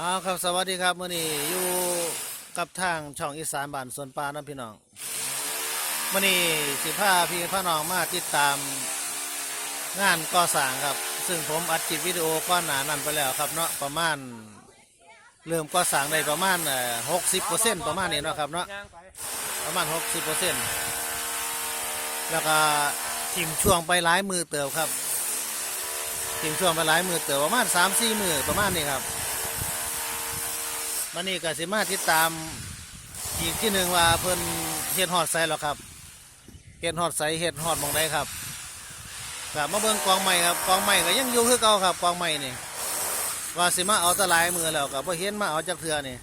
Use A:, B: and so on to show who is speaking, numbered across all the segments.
A: อ้าวครับสวัสดีครับมื่อนี้อยู่กับทางช่องอีสานบ้านสวนปลาน้ำพี่น้องมื่อนี้สิพาพี่พาน้องมาติดตามงานก่อสร้างครับ ซึ่งผมอัดคลิปวิดีโอก้อนหนานั้นไปแล้วครับเนาะประมาณเริ่มก่อสร้างได้ประมาณหกสิบเปอร์เซ็นต์ประมาณนี้เนาะครับเนาะประมาณหกสิบเปอร์เซ็นต์แล้วก็ทิมช่วงไปหลายมือเติบครับทิมช่วงไปหลายมือเติบประมาณสามสี่มือประมาณนี้ครับ มันนี่ก็สิมาติดตามอีกที่หนึ่งว่าเพิ่นเฮ็ดฮอดไซหรอครับเฮ็ดฮอดไซเฮ็ดฮอดมองใดครับกลับมาเบิ่งกองใหม่ครับกองใหม่ก็ยังอยู่คือเก่าครับกองใหม่นี่ว่าสิมาเอาตะลายมือแล้วก็บ่เห็นมาเอาจักเทื่อนี่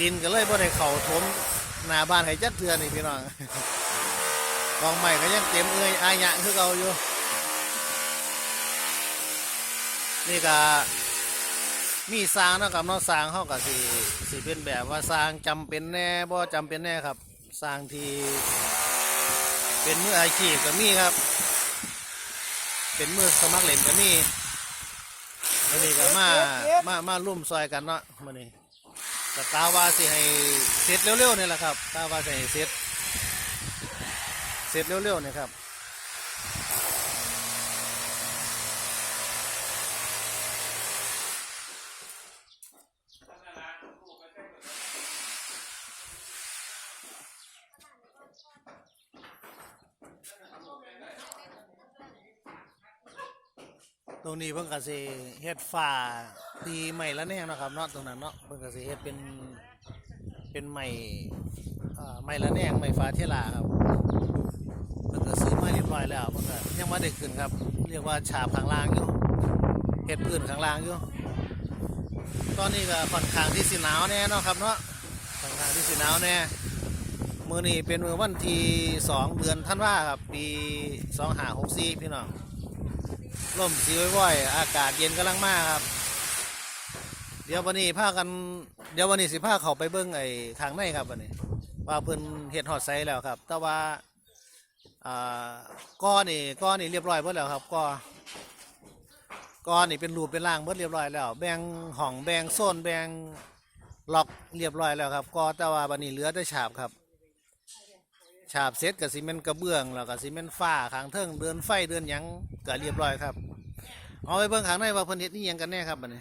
A: ดินก็เลยบ่ได้เข้าถมหน้าบ้านให้จักเทื่อนี่พี่น้องกองใหม่ก็ยังเต็มเอ้ยอายะคือเก่าอยู่นี่ก็ มีสร้างนะครับเนาะสร้างเขาก็สิสิเป็นแบบว่าสร้างจำเป็นแน่บ่จำเป็นแน่ครับ สร้างที่เป็นมืออาชีพก็มีครับ เป็นมือสมัครเล่นก็มีอันนี้ก็มามามาร่วมซอยกันเนาะมื้อนี้ก็กาว่าสิให้เสร็จเร็วๆนี่แหละครับกาวว่าสิให้เสร็จเสร็จเร็วๆนี่ครับ ตรงนี้เพิ่งกสิเฮ็ดฝ้าตีใหม่ละแน่เนาะครับเนาะตรงนั้นเนาะเพิ่งกสิเฮ็ดเป็นเป็นใหม่อ่าใหม่ละแนงใหม่ฟ้าเทลาครับเพิ่งก็ซื้อมาเรียบร้อยแล้วเพิ่งก็ยังมาได้ขึ้นครับ เรียกว่าฉาบข้างล่างอยู่เฮ็ดพื้นข้างล่างอยู่ตอนนี้ก็ค่อนข้างที่สิหนาวแน่เนาะครับเนาะค่อนข้างที่สิหนาวแน่มือนี้เป็นมือวันที่สองเดือนธันว่าครับปี2564พี่น้อง ลมสีว่อยๆอากาศเย็นกำลังมากครับ เดี๋ยววันนี้พากัน เดี๋ยววันนี้สิพาเขาไปเบิ้งไอ้ทางในครับวันนี้ ว่าเพิ่นเฮ็ดฮอดไซแล้วครับ แต่ว่าอ่าก้อนนี่ก้อนนี่เรียบร้อยหมดแล้วครับก้อก้อนี่เป็นรูปเป็นร่างหมดเรียบร้อยแล้ว แบ่งห้องแบ่งโซนแบ่งล็อกเรียบร้อยแล้วครับก้อแต่ว่าวันนี้เหลือแต่ฉาบครับ ฉาบเสร็จกับซีเมนต์กระเบื้องแล้วกับซีเมนต์ฝ้าขางเทิงเดินไฟเดินหยังก็เรียบร้อยครับ เอาไปเบิ่งข้างในว่าเพิ่นเฮ็ดนี่ยังกันแน่ครับบัดนี้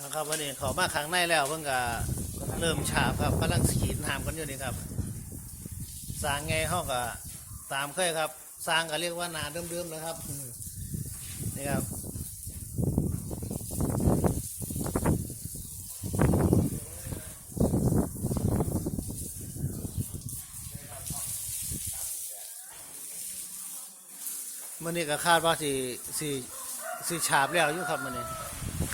A: นะครับวันนี้เขามาข้งในแล้วเพิ่นก็เริ่มฉาบครับกำลังฉีดน้ำกันอยู่นี่ครับสร้างไงเขาก็ตามเคยครับ สร้างก็เรียกว่านาเดิมๆเลยครับนี่ครับมันนี่ก็คาดว่าสิสิสิฉาบแล้วอยู่ครับมันนี่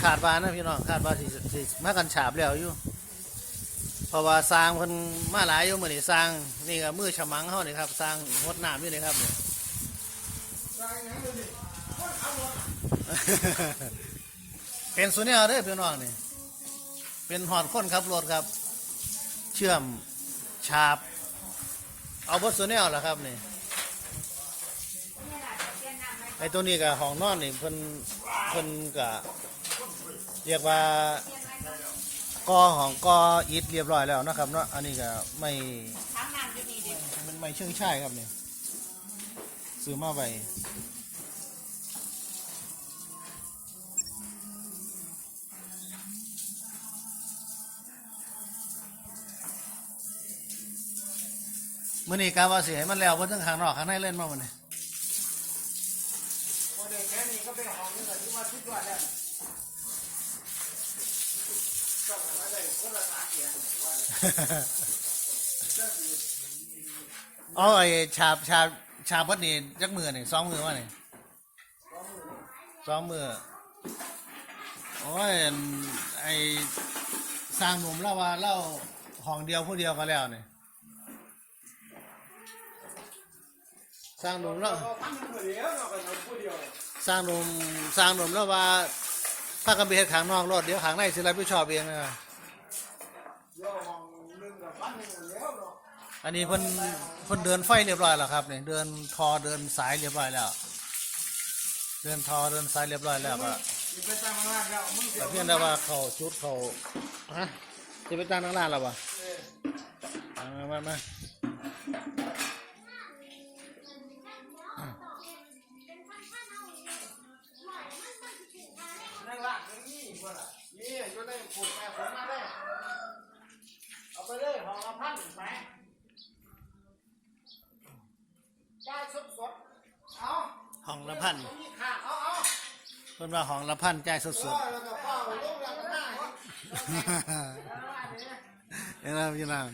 A: ขาดว่านนะพี่น้องคาดว่าสิสิมากันฉาบแล้วอยู่เพราะว่าสร้างเพิ่นมาหลายอยู่เหมือนี้สร้างนี่ก็มือฉมังเฮานี่ครับสร้างหดน้ำอยู่นี่ครับเนี่ยเป็นสุเนียเด้อพี่น้องนี่เป็นหอดคนขับรถครับ เชื่อมฉาบ เอาบทสุเนียเหรอครับนี่ไอ้ตัวนี้กับห้องนอนนี่เพิ่นเพิ่นก็ เรียกว่ากอของกออิฐเรียบร้อยแล้วนะครับเนาะอันนี้ก็ไม่
B: ทั้งน้ำอยู่นี่เด็ก
A: มันไม่เชื่องช่ายครับเนี่ยซื้อมาไว้มื่อนี้กาว่าสิให้มันแล้วเพิ่นทั้งข้างนอกข้างในเล่นมาวันนี้โอเด็ก
C: แค่นี้ก็เป็นของนี่แหละที่ว่าชุดว่าแล้ว ก็มาได้คนละสามเสียงว่า
A: เอไอ้ฉาบฉาบฉาบดนี่จักมือนี่สองมือวะนี่สองมือโอ้ยไอ้สร้างหนุ่มเล่าว่าเล่าห้องเดียวผู้เดียวก็แล้วเนี่ยสร้างหนุ่มแล้ว
C: เอาพันหนึ่งเดียวเนา
A: สร้างหนุ่มสร้างหนุ่มแล้วว่าถ้ากันไปเฮ็ดขางนอกรถเดี๋ยวขางในสิรับผิดชอบเองนะ
C: เดี๋ยวห้องหนึ่งกับพันหนึ่งเดียวเนาะ
A: อันนี้เพิ่นเพิ่นเดินไฟเรียบร้อยแล้วครับเนี่ยเดินทอเดินสายเรียบร้อยแล้ว เดินทอเดินสายเรียบร้อยแล้วก็
C: ไปตั้งร้านแล้วมึงเสีย
A: แต่เพียงแต่ว่าเขาชุดเขาฮะจะไปตั้งนั่งล่านแล้ววะมามามา
C: เพิ่น
A: ว่าห้องละพันจ่ายส
C: เอ
A: ด
C: อแล้วก็เฝ้าลงแล้วก็หน้าเนาะ
A: ๆเห็นไหมพี่น้อง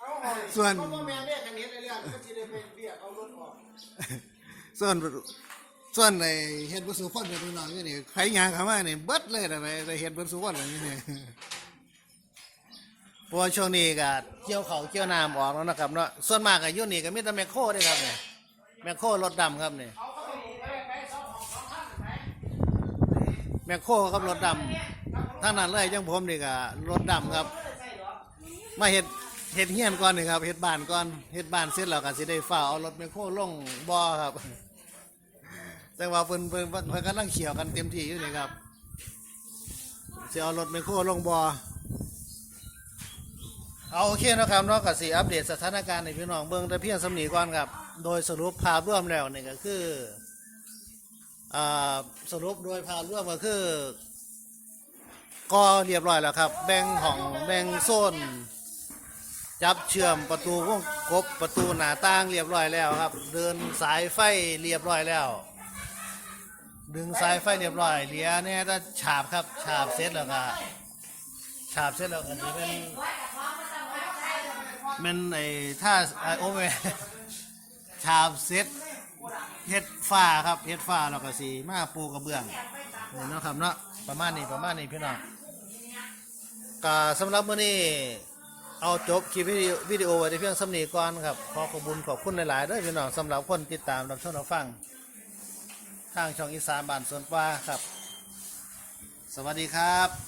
C: เอาหอย
A: ส่วน
C: เพราะว่าแม่แม่กันเห็นเรื่องก็สิได้เป็นเบี้ยเอารถออก
A: ส่วนส่วนในเฮ็ดบ่สุคนเนี่ยพี่น้องอยู่นี่ใครงานเข้ามานี่เบิดเลยนะไปแต่เฮ็ดบ่สุคนอย่างนี้นี่เพราะว่าช่วงนี้ก็เกี่ยวเขาวเกี่ยวน้ำออกแล้วนะครับเนาะส่วนมากก็อยู่นี่ก็มีแต่แมคโครเด้ครับเนี่ยแมคโครรถดำครับนี่
C: เอาเข้าไปอีกไปไปสองห้องสองพันไป
A: แมคโครกับรถดำทั้งนั้นเลยจังผมนี่ก็รถดำครับ มาเฮ็ดเฮ็ดเฮียนก่อนนี่ครับเฮ็ดบ้านก่อนเฮ็ดบ้านเสร็จแล้วก็สิได้ฟ้าเอารถแมคโครลงบ่อครับ แต่ว่าเพิ่นเพิ่นเพิ่นกำลังเขี่ยวกันเต็มที่อยู่นี่ครับสิเอารถแมคโครลงบ่อเอาโอเคนะครับเนาะก็สิอัปเดตสถานการณ์ให้พี่น้องเบิ่งแต่เพียงสำนีก่อนครับ โดยสรุปภาพรวมแล้วนี่ก็คือ สรุปโดยภาพรวมก็คือ ก็เรียบร้อยแล้วครับ แบ่งห้องแบ่งโซน จับเชื่อมประตูวงกบประตูหน้าต่างเรียบร้อยแล้วครับ เดินสายไฟเรียบร้อยแล้ว ดึงสายไฟเรียบร้อยเหลียเนี่ยถ้าฉาบครับฉาบเสร็จแล้วก็ฉาบเสร็จแล้วก็จะเป็นเป็นไอ้ถ้าไอโอ้แม่ฉาบเสร็จ เฮ็ดฝ้าครับเฮ็ดฝ้าแล้วก็สีมาปูกระเบื้องนี่เนาะครับเนาะประมาณนี้ประมาณนี้พี่น้องก็สำหรับมื้อนี้เอาจบคลิปวิดีโอไว้ที่เพียงสำนีก่อนครับขอขอบคุญขอบคุณหลายๆด้วยพี่น้องสำหรับคนติดตามรับชมรับฟัง ทางช่องอีสานบ้านสวนปลาครับ สวัสดีครับ